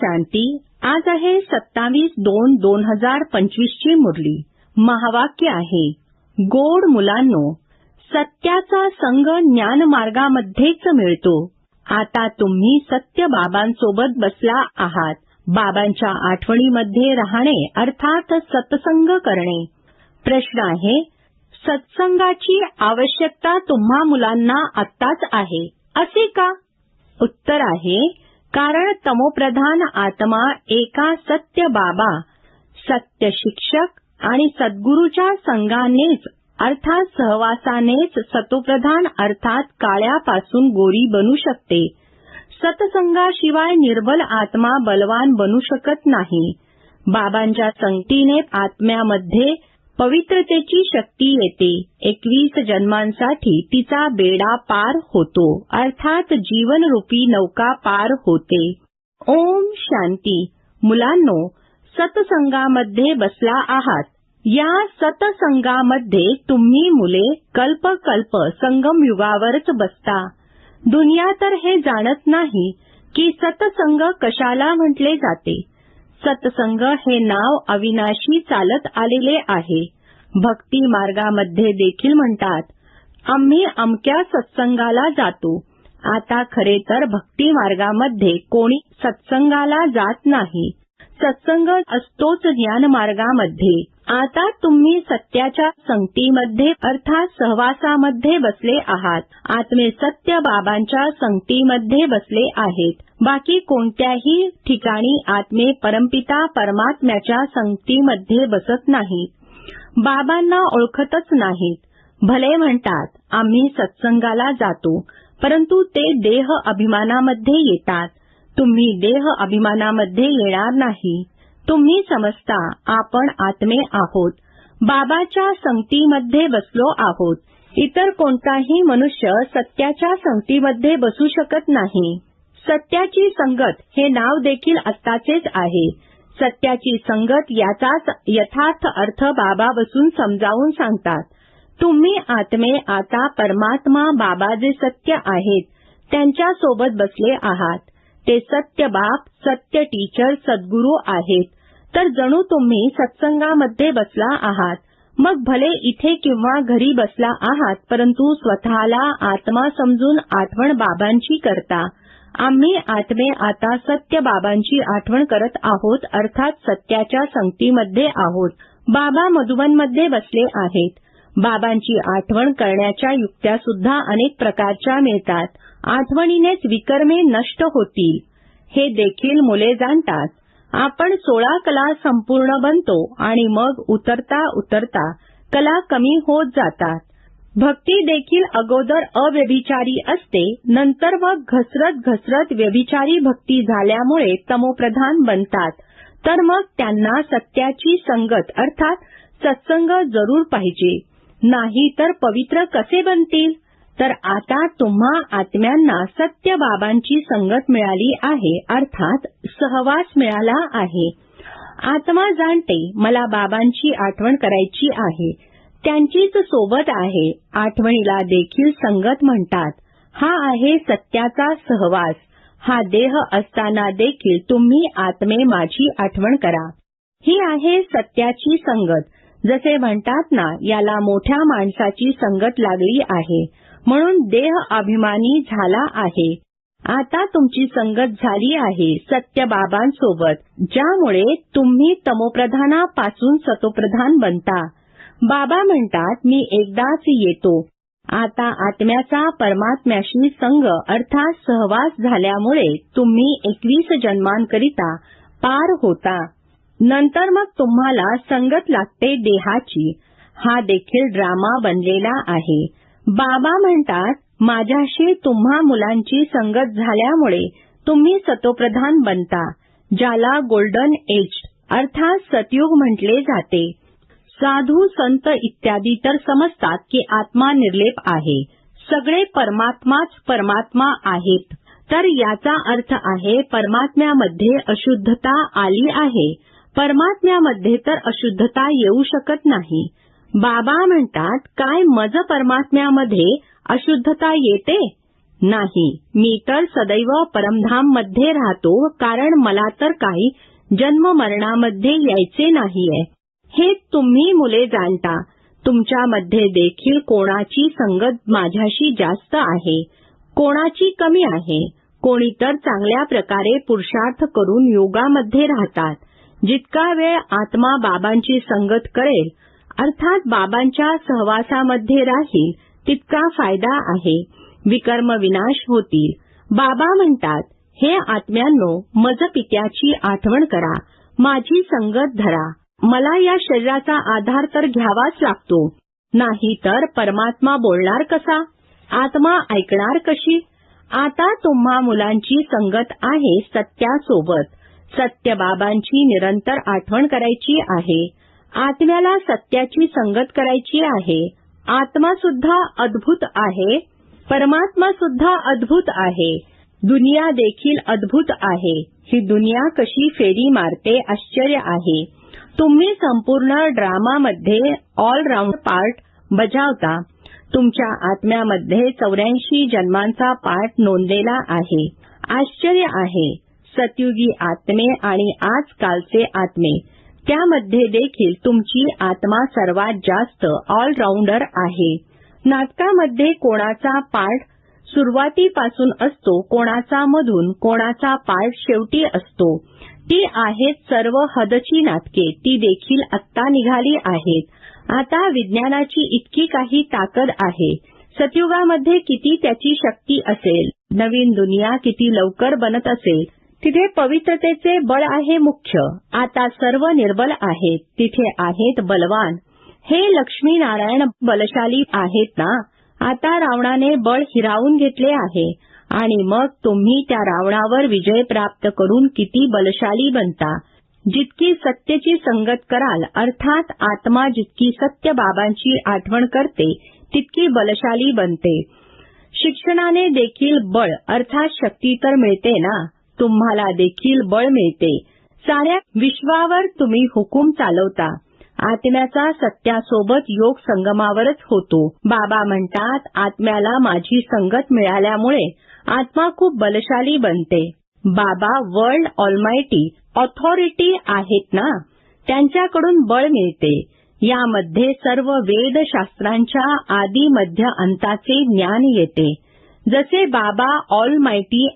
शांती. आज आहे सत्तावीस दोन दोन हजार पंचवीस ची मुरली. महावाक्य आहे. गोड मुलांनो सत्याचा संग ज्ञान मार्गामध्येच मिळतो. आता तुम्ही सत्य बाबांसोबत बसला आहात. बाबांच्या आठवणीमध्ये राहणे अर्थात सत्संग करणे. प्रश्न आहे सत्संगाची आवश्यकता तुम्हा मुलांना आत्ताच आहे असे का? उत्तर आहे कारण तमोप्रधान आत्मा एका सत्य बाबा सत्य शिक्षक आणि सद्गुरूच्या संघानेच अर्थात सहवासानेच सतोप्रधान अर्थात काळ्यापासून गोरी बनू शकते. सतसंगाशिवाय निर्बल आत्मा बलवान बनू शकत नाही. बाबांच्या संगतीने आत्म्यामध्ये पवित्रतेची शक्ती येते. एकवीस जन्मांसाठी तिचा बेडा पार होतो. अर्थात जीवनरूपी नौका पार होते. ओम शांती. मुलांनो सतसंगामध्ये बसला आहात. या सतसंगामध्ये तुम्ही मुले कल्प कल्प संगम युगावरच बसता. दुनिया तर हे जाणत नाही की सतसंग कशाला म्हटले जाते. सत्संग हे नाव अविनाशी चालत आलेले आहे. भक्ती मार्गामध्ये देखील म्हणतात आम्ही अमक्या सत्संगाला जातो. आता खरे तर भक्ती मार्गामध्ये कोणी सत्संगाला जात नाही. सत्संग असतोच ज्ञान मार्गामध्ये. आता तुम्ही सत्याच्या संगतीमध्ये अर्थात सहवासामध्ये बसले आहात. आत्मे सत्य बाबांच्या संगतीमध्ये बसले आहेत. बाकी कोणत्याही ठिकाणी आत्मे परमपिता परमात्म्याच्या संगतीमध्ये बसत नाहीत बाबांना ओळखतच नाहीत. भले म्हणतात आम्ही सत्संगाला जातो परंतु ते देह अभिमानामध्ये येतात. तुम्ही देह अभिमानामध्ये येणार नाही. तुम्ही समजता आपण आत्मे आहोत. बाबाच्या संगतीमध्ये बसलो आहोत. इतर कोणताही मनुष्य सत्याच्या संगतीमध्ये बसू शकत नाही. सत्याची संगत हे नाव देखील आत्ताचेच आहे. सत्याची संगत याचाच यथार्थ अर्थ बाबा बसून समजावून सांगतात. तुम्ही आत्मे आता परमात्मा बाबा जे सत्य आहेत त्यांच्यासोबत बसले आहात. ते सत्य बाप सत्य टीचर सद्गुरू आहेत. तर जणू तुम्ही सत्संगामध्ये बसला आहात. मग भले इथे किंवा घरी बसला आहात परंतु स्वतःला आत्मा समजून आठवण बाबांची करता. आम्ही आत्मे आता सत्य बाबांची आठवण करत आहोत अर्थात सत्याच्या संगतीमध्ये आहोत. बाबा मधुबनमध्ये बसले आहेत. बाबांची आठवण करण्याच्या युक्त्या सुद्धा अनेक प्रकारच्या मिळतात. आठवणीनेच विकर्मे नष्ट होतील. हे देखील मुले जाणतात. आपण सोळा कला संपूर्ण बनतो आणि मग उतरता उतरता कला कमी होत जातात. भक्ती देखील अगोदर अव्यभिचारी असते नंतर मग घसरत घसरत व्यभिचारी भक्ती झाल्यामुळे तमोप्रधान बनतात. तर मग त्यांना सत्याची संगत अर्थात सत्संग जरूर पाहिजे. नाही तर पवित्र कसे बनतील? तर आता तुम्हा आत्म्यांना सत्य बाबांची संगत मिळाली आहे अर्थात सहवास मिळाला आहे. आत्मा जाणते मला बाबांची आठवण करायची आहे. त्यांचीच सोबत आहे आठवणीला देखील संगत म्हणतात. हा आहे सत्याचा सहवास. हा देह असताना देखील तुम्ही आत्मे माझी आठवण करा. ही आहे सत्याची संगत. जसे म्हणतात ना याला मोठ्या माणसाची संगत लागली आहे. म्हणून देह अभिमानी झाला आहे. आता तुमची संगत झाली आहे सत्यबाबांसोबत ज्यामुळे तुम्ही तमोप्रधानापासून सतोप्रधान बनता. बाबा म्हणतात मी एकदाच येतो. आता आत्म्याचा परमात्म्याशी संग अर्थात सहवास झाल्यामुळे तुम्ही एकवीस जन्मांकरिता पार होता. नंतर मग तुम्हाला संगत लागते देहाची. हा देखील ड्रामा बनलेला आहे. बाबा म्हणतात माझ्याशी तुम्हा मुलांची संगत झाल्यामुळे तुम्ही सतोप्रधान बनता ज्याला गोल्डन एज अर्थात सतयुग म्हटले जाते. साधू संत इत्यादी तर समजतात की आत्मा निर्लेप आहे. सगळे परमात्माच परमात्मा आहेत. तर याचा अर्थ आहे परमात्म्यामध्ये अशुद्धता आली आहे. परमात्म्यामध्ये तर अशुद्धता येऊ शकत नाही. बाबा म्हणतात काय मज परमात्म्यामध्ये अशुद्धता येते? नाही मी तर सदैव परमधाममध्ये राहतो कारण मला तर काही जन्म मरणामध्ये यायचे नाहीये. हे तुम्ही मुले जाणता. तुमच्यामध्ये देखील कोणाची संगत माझ्याशी जास्त आहे. कोणाची कमी आहे? कोणी तर चांगल्या प्रकारे पुरुषार्थ करून योगामध्ये राहतात. जितका वेळ आत्मा बाबांची संगत करेल अर्थात बाबांच्या सहवासामध्ये राहील तितका फायदा आहे. विकर्म विनाश होतील. बाबा म्हणतात हे आत्म्यांनो मज पित्याची आठवण करा. माझी संगत धरा. मला या शरीराचा आधार तर घ्यावाच लागतो. नाही तर परमात्मा बोलणार कसा? आत्मा ऐकणार कशी? आता तुम्हा मुलांची संगत आहे सत्यासोबत. सत्य बाबांची निरंतर आठवण करायची आहे. आत्म्याला सत्याची संगत करायची आहे. आत्मा सुद्धा अद्भुत आहे. परमात्मा सुद्धा अद्भुत आहे. दुनिया देखील अद्भुत आहे. ही दुनिया कशी फेरी मारते आश्चर्य आहे. तुम्ही संपूर्ण ड्रामामध्ये ऑलराऊंड पार्ट बजावता. तुमच्या आत्म्यामध्ये चौऱ्याऐंशी जन्मांचा पाठ नोंदलेला आहे. आश्चर्य आहे. सतयुगी आत्मे आणि आजकालचे आत्मे. त्यामध्ये देखील तुमची आत्मा सर्वात जास्त ऑलराऊंडर आहे. नाटकामध्ये कोणाचा पार्ट सुरुवातीपासून असतो कोणाचा मधून कोणाचा पार्ट शेवटी असतो. ती आहेत सर्व हदची नाटके ती देखील आत्ता निघाली आहेत. आता विज्ञानाची इतकी काही ताकद आहे. सतयुगामध्ये किती त्याची शक्ती असेल? नवीन दुनिया किती लवकर बनत असेल? तिथे पवित्रतेचे बळ आहे मुख्य. आता सर्व निर्बल आहेत. तिथे आहेत बलवान. हे लक्ष्मीनारायण बलशाली आहेत ना? आता रावणाने बळ हिरावून घेतले आहे. आणि मग तुम्ही त्या रावणावर विजय प्राप्त करून किती बलशाली बनता. जितकी सत्यची संगत कराल अर्थात आत्मा जितकी सत्य बाबांची आठवण करते तितकी बलशाली बनते. शिक्षणाने देखील बळ अर्थात शक्ती तर मिळते ना? तुम्हाला देखील बळ मिळते. साऱ्या विश्वावर तुम्ही हुकूम चालवता. आत्म्याचा सत्यासोबत योग संगमावरच होतो. बाबा म्हणतात आत्म्याला माझी संगत मिळाल्यामुळे आत्मा खूप बलशाली बनते. बाबा वर्ल्ड ऑलमायटी ऑथॉरिटी आहेत ना? त्यांच्याकडून बळ मिळते. यामध्ये सर्व वेदशास्त्रांच्या आदी मध्य अंताचे ज्ञान येते. जसे बाबा ऑल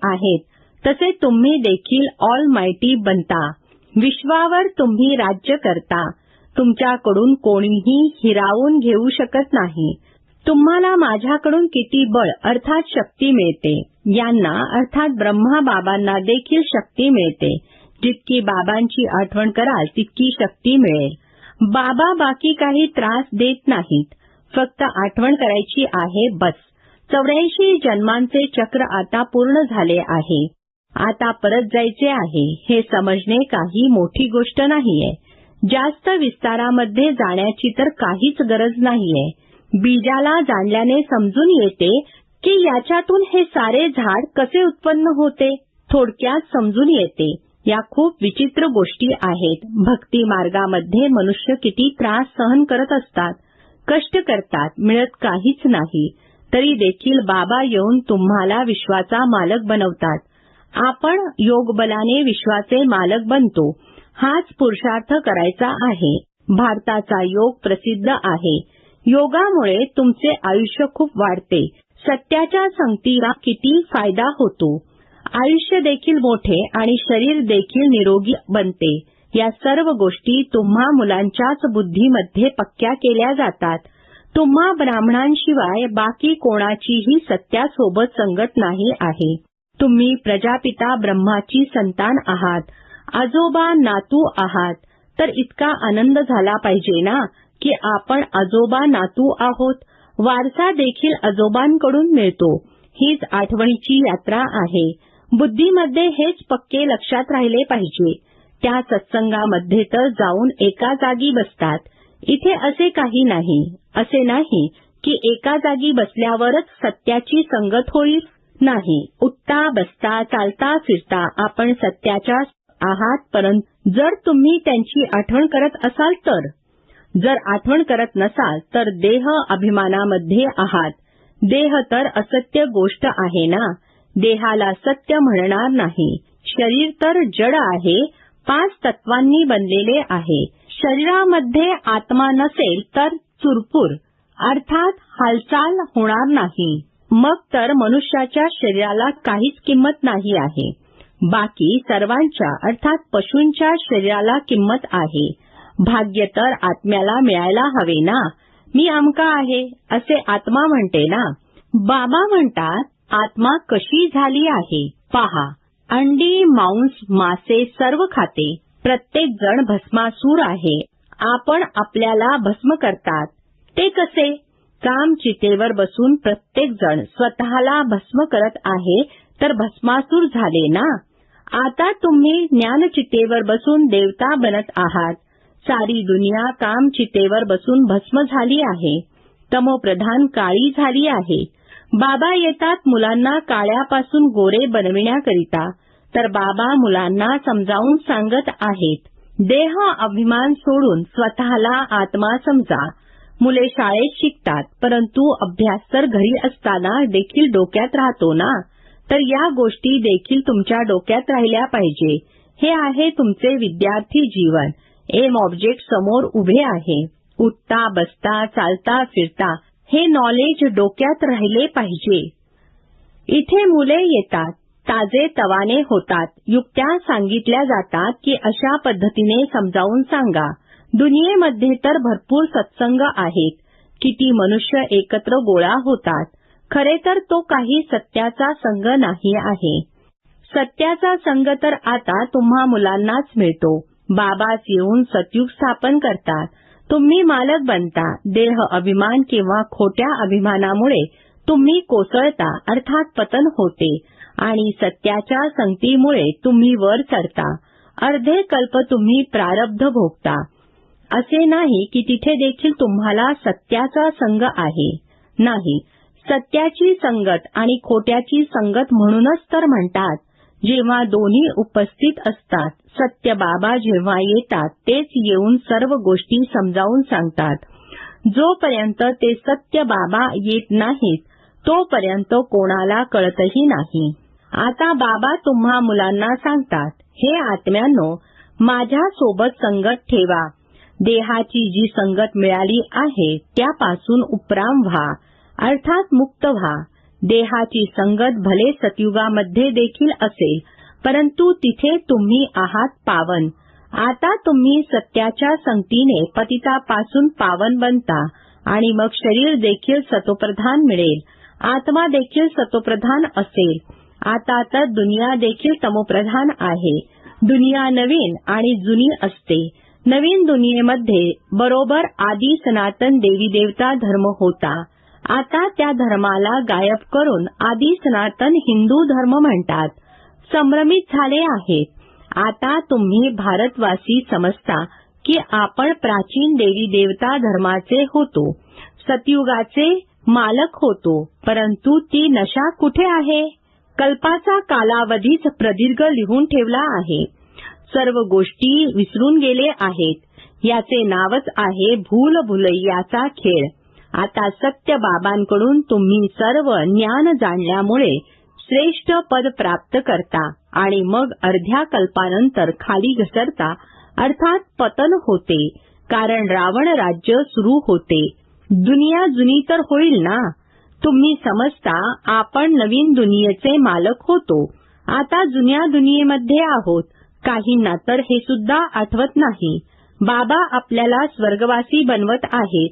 आहेत तसे तुम्ही देखील ऑल मायटी बनता. विश्वावर तुम्ही राज्य करता. तुमच्याकडून कोणीही हिरावून घेऊ शकत नाही. तुम्हाला माझ्याकडून किती बळ अर्थात शक्ती मिळते यांना अर्थात ब्रह्मा बाबांना देखील शक्ती मिळते. जितकी बाबांची आठवण कराल तितकी शक्ती मिळेल. बाबा बाकी काही त्रास देत नाहीत. फक्त आठवण करायची आहे बस. चौऱ्याऐंशी जन्मांचे चक्र आता पूर्ण झाले आहे. आता परत जायचे आहे हे समजणे काही मोठी गोष्ट नाहीये. जास्त विस्तारामध्ये जाण्याची तर काहीच गरज नाहीये. बीजाला जाणल्याने समजून येते की याच्यातून हे सारे झाड कसे उत्पन्न होते थोडक्यात समजून येते. या खूप विचित्र गोष्टी आहेत. भक्ती मार्गामध्ये मनुष्य किती त्रास सहन करत असतात कष्ट करतात मिळत काहीच नाही. तरी देखील बाबा येऊन तुम्हाला विश्वाचा मालक बनवतात. आपण योगबलाने विश्वाचे मालक बनतो. हाच पुरुषार्थ करायचा आहे. भारताचा योग प्रसिद्ध आहे. योगामुळे तुमचे आयुष्य खूप वाढते. सत्याच्या संगतीला किती फायदा होतो. आयुष्य देखील मोठे आणि शरीर देखील निरोगी बनते. या सर्व गोष्टी तुम्हा मुलांच्याच बुद्धीमध्ये पक्क्या केल्या जातात. तुम्हा ब्राह्मणांशिवाय बाकी कोणाचीही सत्यासोबत संगत नाही आहे. तुम्ही प्रजापिता ब्रह्माची संतान आहात. आजोबा नातू आहात. तर इतका आनंद झाला पाहिजे ना की आपण आजोबा नातू आहोत. वारसा देखील आजोबांकडून मिळतो. हीच आठवणीची यात्रा आहे. बुद्धीमध्ये हेच पक्के लक्षात राहिले पाहिजे. त्या सत्संगामध्ये तर जाऊन एका जागी बसतात. इथे असे काही नाही. असे नाही की एका जागी बसल्यावरच सत्याची संगत होईल. नाही उठता बसता चालता फिरता आपण सत्याच्या आहात परंतु जर तुम्ही त्यांची आठवण करत असाल तर. जर आठवण करत नसाल तर देह अभिमानामध्ये आहात. देह तर असत्य गोष्ट आहे ना? देहाला सत्य म्हणणार नाही. शरीर तर जड आहे पाच तत्वांनी बनलेले आहे. शरीरामध्ये आत्मा नसेल तर चुरपूर अर्थात हालचाल होणार नाही. मग तर मनुष्याच्या शरीराला काहीच किंमत नाही आहे. बाकी सर्वांच्या अर्थात पशूंच्या शरीराला किंमत आहे. भाग्य तर आत्म्याला मिळायला हवे ना? मी अमका आहे असे आत्मा म्हणते ना? बाबा म्हणतात आत्मा कशी झाली आहे? पहा अंडी मांस मासे सर्व खाते. प्रत्येक जण भस्मासूर आहे. आपण आपल्याला भस्म करतात. ते कसे? काम चितेवर बसून प्रत्येकजण स्वतःला भस्म करत आहे तर भस्मासूर झाले ना? आता तुम्ही ज्ञानचितेवर बसून देवता बनत आहात. सारी दुनिया काम चितेवर बसून भस्म झाली आहे. तमोप्रधान काळी झाली आहे. बाबा येतात मुलांना काळ्यापासून गोरे बनविण्याकरिता तर बाबा मुलांना समजावून सांगत आहेत. देह अभिमान सोडून स्वतःला आत्मा समजा. मुले शाळेत शिकतात परंतु अभ्यास तर घरी असताना देखील डोक्यात राहतो ना? तर या गोष्टी देखील तुमच्या डोक्यात राहिल्या पाहिजे. हे आहे तुमचे विद्यार्थी जीवन. एम ऑब्जेक्ट समोर उभे आहे. उठता बसता चालता फिरता हे नॉलेज डोक्यात राहिले पाहिजे. इथे मुले येतात ताजे तवाने होतात. युक्त्या सांगितल्या जातात की अशा पद्धतीने समजावून सांगा. दुनियेमध्ये तर भरपूर सत्संग आहेत. किती मनुष्य एकत्र गोळा होतात. खरे तर तो काही सत्याचा संघ नाही आहे. सत्याचा संघ तर आता तुम्हा मुलांनाच मिळतो. बाबाच येऊन सतयुग स्थापन करतात. तुम्ही मालक बनता. देह अभिमान किंवा खोट्या अभिमानामुळे तुम्ही कोसळता अर्थात पतन होते. आणि सत्याच्या संगतीमुळे तुम्ही वर चढता. अर्धे कल्प तुम्ही प्रारब्ध भोगता. असे नाही की तिथे देखील तुम्हाला सत्याचा संग आहे. नाही सत्याची संगत आणि खोट्याची संगत म्हणूनच तर म्हणतात. जेव्हा दोन्ही उपस्थित असतात सत्य बाबा जेव्हा येतात तेच येऊन सर्व गोष्टी समजावून सांगतात. जोपर्यंत ते सत्य बाबा येत नाहीत तोपर्यंत कोणाला कळतही नाही. आता बाबा तुम्हा मुलांना सांगतात हे आत्म्यांनो माझ्या सोबत संगत ठेवा. देहाची जी संगत मिळाली आहे त्यापासून उपराम व्हा. अर्थात मुक्त व्हा. देहाची संगत भले सतयुगामध्ये देखील असेल परंतु तिथे तुम्ही आहात पावन. आता तुम्ही सत्याच्या संगतीने पतितापासून पावन बनता आणि मग शरीर देखील सतोप्रधान मिळेल. आत्मा देखील सतोप्रधान असेल. आता तर दुनिया देखील तमोप्रधान आहे. दुनिया नवीन आणि जुनी असते. नवीन दुनियेमध्ये बरोबर आदी सनातन देवी देवता धर्म होता. आता त्या धर्माला गायब करून आदी सनातन हिंदू धर्म म्हणतात. संभ्रमित झाले आहेत. आता तुम्ही भारतवासी समजता की आपण प्राचीन देवी देवता धर्माचे होतो. सतयुगाचे मालक होतो परंतु ती नशा कुठे आहे? कल्पाचा कालावधीच प्रदीर्घ लिहून ठेवला आहे. सर्व गोष्टी विसरून गेले आहेत. याचे नावच आहे भूल भुलैयाचा खेळ. आता सत्य बाबांकडून तुम्ही सर्व ज्ञान जाणल्यामुळे श्रेष्ठ पद प्राप्त करता आणि मग अर्ध्या कल्पानंतर खाली घसरता अर्थात पतन होते कारण रावण राज्य सुरू होते. दुनिया जुनी तर होईल ना? तुम्ही समजता आपण नवीन दुनियेचे मालक होतो. आता जुन्या दुनियेमध्ये आहोत. काहींना तर हे सुद्धा आठवत नाही. बाबा आपल्याला स्वर्गवासी बनवत आहेत.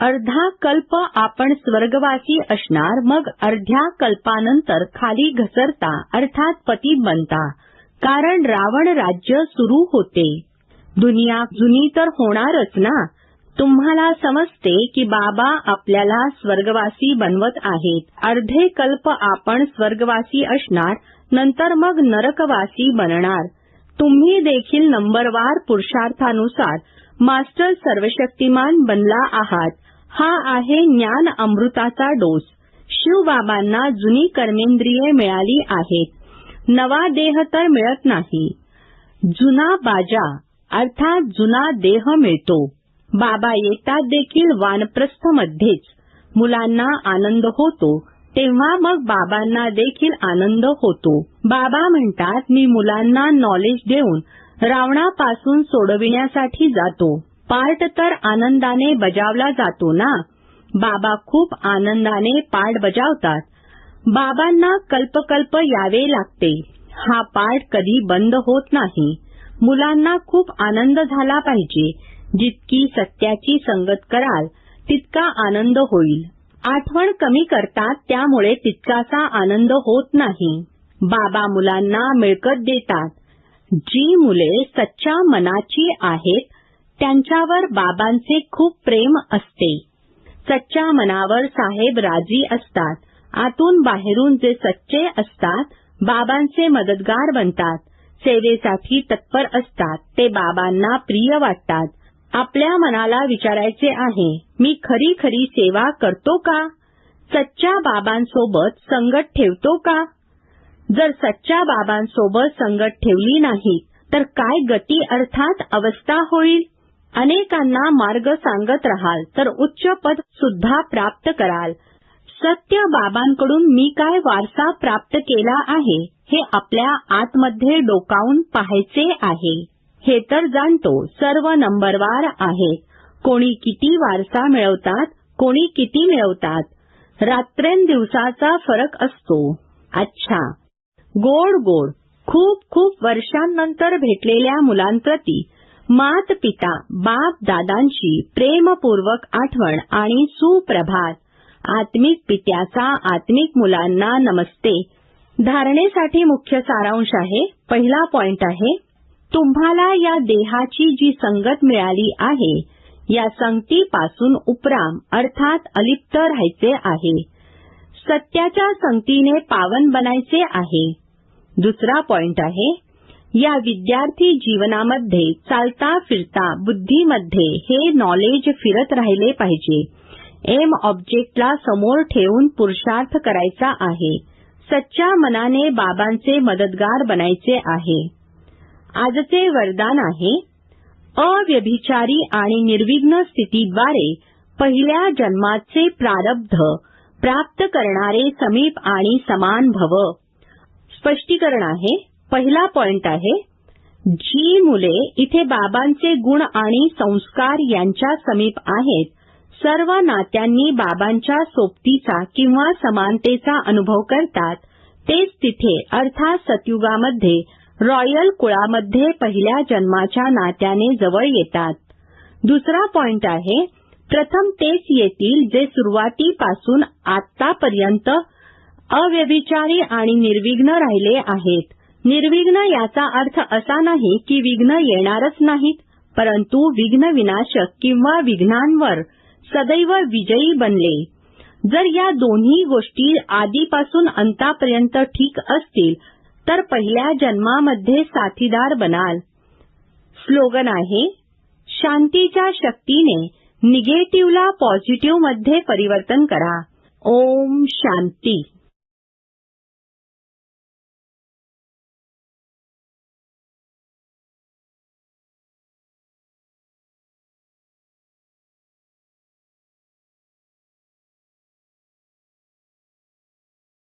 अर्धा कल्प आपण स्वर्गवासी असणार मग अर्ध्या कल्पानंतर खाली घसरता अर्थात पती बनता. कारण रावण राज्य सुरू होते. दुनिया जुनी तर होणारच ना? तुम्हाला समजते की बाबा आपल्याला स्वर्गवासी बनवत आहेत. अर्धे कल्प आपण स्वर्गवासी असणार नंतर मग नरकवासी बनणार. तुम्ही देखील नंबरवार पुरुषार्थानुसार मास्टर सर्वशक्तिमान बनला आहात. हा आहे ज्ञान अमृताचा डोस. शिवबाबांना जुनी कर्मेंद्रिये मिळाली आहेत. नवा देह तर मिळत नाही. जुना बाजा अर्थात जुना देह मिळतो. बाबा येतात देखील वानप्रस्थमध्येच मुलांना आनंद होतो. तेव्हा मग बाबांना देखील आनंद होतो. बाबा म्हणतात मी मुलांना नॉलेज देऊन रावणापासून सोडविण्यासाठी जातो. पार्ट तर आनंदाने बजावला जातो ना? बाबा खूप आनंदाने पाठ बजावतात. बाबांना कल्पकल्प यावे लागते. हा पाठ कधी बंद होत नाही. मुलांना खूप आनंद झाला पाहिजे. जितकी सत्याची संगत कराल तितका आनंद होईल. आठवण कमी करतात त्यामुळे तितकासा आनंद होत नाही. बाबा मुलांना मिळकत देतात. जी मुले सच्च्या मनाची आहेत त्यांच्यावर बाबांचे खूप प्रेम असते. सच्च्या मनावर साहेब राजी असतात. आतून बाहेरून जे सच्चे असतात बाबांचे मदतगार बनतात. सेवेसाठी तत्पर असतात. ते बाबांना प्रिय वाटतात. आपल्या मनाला विचारायचे आहे मी खरी खरी सेवा करतो का? सच्च्या बाबांसोबत संगत ठेवतो का? जर सच्च्या बाबांसोबत संगत ठेवली नाही तर काय गती अर्थात अवस्था होईल? अनेकांना मार्ग सांगत राहाल तर उच्च पद सुद्धा प्राप्त कराल. सत्य बाबांकडून मी काय वारसा प्राप्त केला आहे हे आपल्या आतमध्ये डोकावून पाहायचे आहे. हे तर जाणतो सर्व नंबरवार आहेत कोणी किती वारसा मिळवतात कोणी किती मिळवतात. रात्रेंदिवसाचा फरक असतो. अच्छा. गोड गोड. खूप खूप वर्षांनंतर भेटलेल्या मुलांप्रती मात पिता बाप दादांची प्रेमपूर्वक आठवण आणि सुप्रभात. आत्मिक पित्याचा आत्मिक मुलांना नमस्ते. धारणेसाठी मुख्य सारांश आहे. पहिला पॉइंट आहे तुम्हाला या देहाची जी संगत मिळाली आहे या संगतीपासून उपराम अर्थात अलिप्त राहायचे आहे. सत्याच्या संगतीने पावन बनायचे आहे. दुसरा पॉइंट आहे या विद्यार्थी जीवनामध्ये चालता फिरता बुद्धीमध्ये हे नॉलेज फिरत राहिले पाहिजे. एम ऑब्जेक्टला समोर ठेवून पुरुषार्थ करायचा आहे. सच्च्या मनाने बाबांचे मदतगार बनायचे आहे. आजचे वरदान आहे अव्यभिचारी आणि निर्विघ्न स्थितीद्वारे पहिल्या जन्माचे प्रारब्ध प्राप्त करणारे समीप आणि समान भव. स्पष्टीकरण आहे पहिला पॉइंट आहे जी मुले इथे बाबांचे गुण आणि संस्कार यांच्या समीप आहेत सर्व नात्यांनी बाबांच्या सोबतीचा किंवा समानतेचा अनुभव करतात तेच तिथे अर्थात सतयुगामध्ये रॉयल कुळामध्ये पहिल्या जन्माच्या नात्याने जवळ येतात. दुसरा पॉइंट आहे प्रथम तेच येतील जे सुरुवातीपासून आतापर्यंत अव्यभिचारी आणि निर्विघ्न राहिले आहेत. निर्विघ्न याचा अर्थ असा नाही की विघ्न येणारच नाहीत परंतु विघ्न विनाशक किंवा विघ्नांवर सदैव विजयी बनले. जर या दोन्ही गोष्टी आधीपासून अंतापर्यंत ठीक असतील तर पहिल्या जन्मामध्ये साथीदार बनाल. स्लोगन आहे शांतीच्या शक्तीने निगेटिव्हला पॉझिटिव्हमध्ये परिवर्तन करा. ओम शांती.